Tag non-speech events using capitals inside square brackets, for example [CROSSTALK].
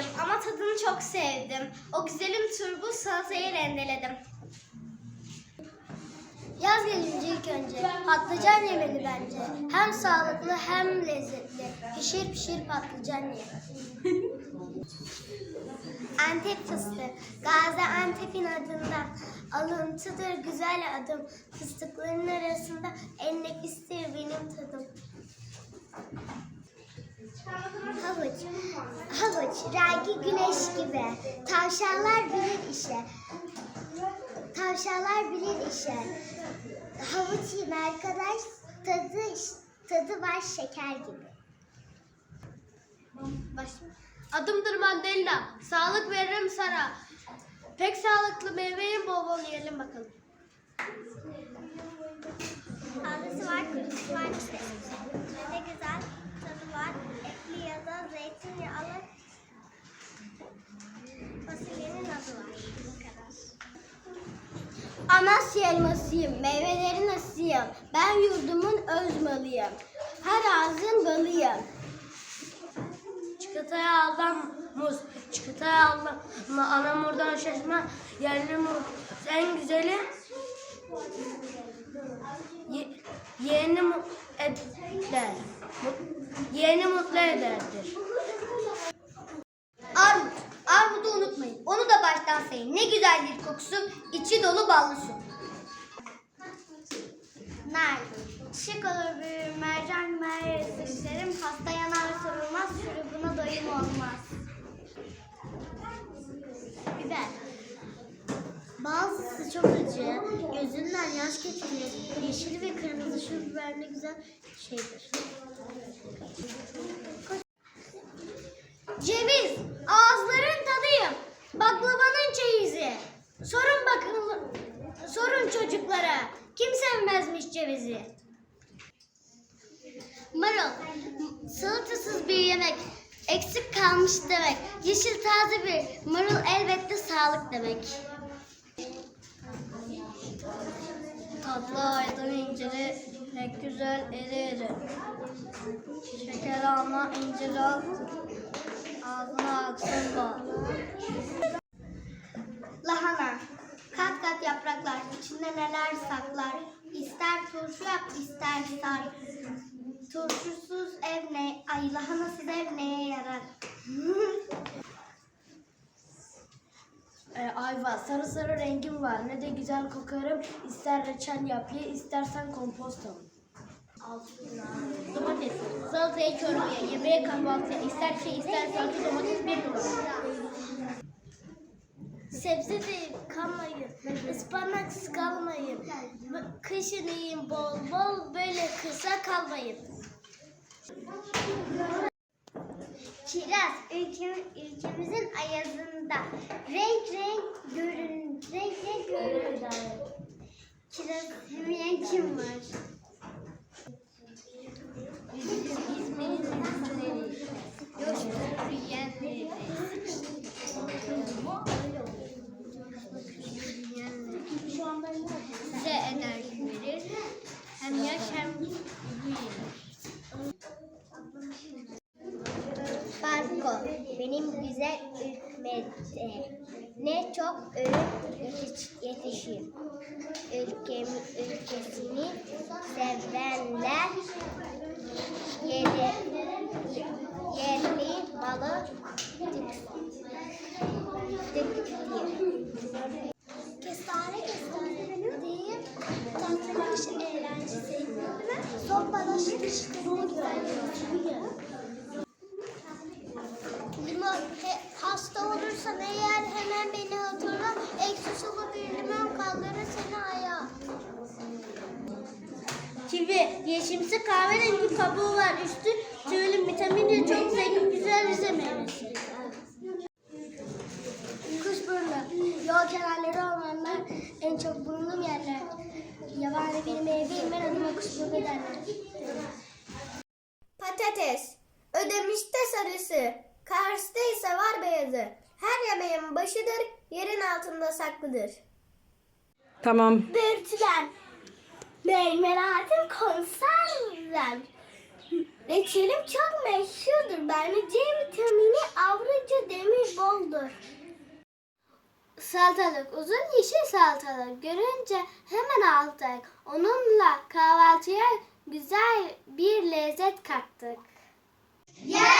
yemedim ama tadını çok sevdim. O güzelim turbu salatayı rendeledim. Yaz gelince ilk önce patlıcan yemeli bence. Hem sağlıklı hem lezzetli. Pişir pişir patlıcan ye. [LAUGHS] Antep fıstığı, Gaziantep'in adından alıntıdır güzel adım. Fıstıkların arasında en nefistir benim tadım. Havuç, havuç, rengi güneş gibi. Tavşanlar bilir işe. Tavşanlar bilir işe. Havuç yiyin arkadaş, tadı, tadı var şeker gibi. Başla. Adımdır mandalina. Sağlık veririm sana. Pek sağlıklı meyveyi bol bol yiyelim bakalım. Tadısı var, kurusu var işte. De güzel tadı var. Etli ya da zeytinyağlı fasulyenin adı var. Bu kadar. Amasya elmasıyım, meyvelerin asıyım. Ben yurdumun öz malıyım. Her ağzın balıyım. Çikolataya aldım muz, çikolataya aldım. Ama anam oradan şaşma, yerli muz. En güzeli ye, yeğeni mutlu eder. Yeğeni mutlu ederdir. Armut. Armudu unutmayın. Onu da baştan sayın. Ne güzeldir kokusu. içi dolu ballı su. Nar. Şık olur büyür, mercan isterim. Hasta yanar sorulmaz, şurubuna doyum olmaz. Yaş getirir. Yeşil ve kırmızı şu biber ne güzel şeydir. Ceviz, ağızların tadıyım. Baklavanın çeyizi. Sorun bakın, sorun çocuklara. Kim sevmezmiş cevizi? Marul, salatasız bir yemek. Eksik kalmış demek. Yeşil taze bir marul elbette sağlık demek. Tatlı aydan inciri, pek güzel eri eri. Şeker alma incir al, ağzına aksın bal. Lahana, kat kat yapraklar, içinde neler saklar. İster turşu yap, ister sar. Turşusuz ev ne, ay lahanasız ev neye yarar? [LAUGHS] E, ayva, sarı sarı rengim var. Ne de güzel kokarım. İster reçel yap ye, istersen kompost al. Domates, salataya çorbaya, yemeğe kahvaltıya, ister şey ister salata domates bir numara. Sebze de kalmayın, ıspanaksız kalmayın. Kışın yiyin bol bol, böyle kısa kalmayın. Kiraz ülkemiz, ülkemizin ayazında renk renk görün, renk renk görünür. Kiraz yemeyen kim var? Benim güzel ülkemde ne çok yetiş, yetişir. Ülkem, ülkesini sevenler yeri, yerli malı tıktır. Kestane kestane diyeyim. Tatlı eğlencesi. Soğukmadan şıkır şıkır ne güzel Kivi, yeşimsi kahverengi kabuğu var. Üstü tüylü vitaminle çok zengin güzel rize meyvesi. Kuşburnu. Yol kenarları olanlar en çok bulunduğum yerler. Yabani bir meyveyim ben adıma kuşburnu derler. Patates. Ödemişte sarısı. Kars'ta ise var beyazı. Her yemeğin başıdır, yerin altında saklıdır. Tamam. Börtüler. Meymelatım konservem. Reçelim çok meşhurdur. Bende C vitamini ayrıca demir boldur. Salatalık, uzun yeşil salatalık görünce hemen aldık. Onunla kahvaltıya güzel bir lezzet kattık. Malı,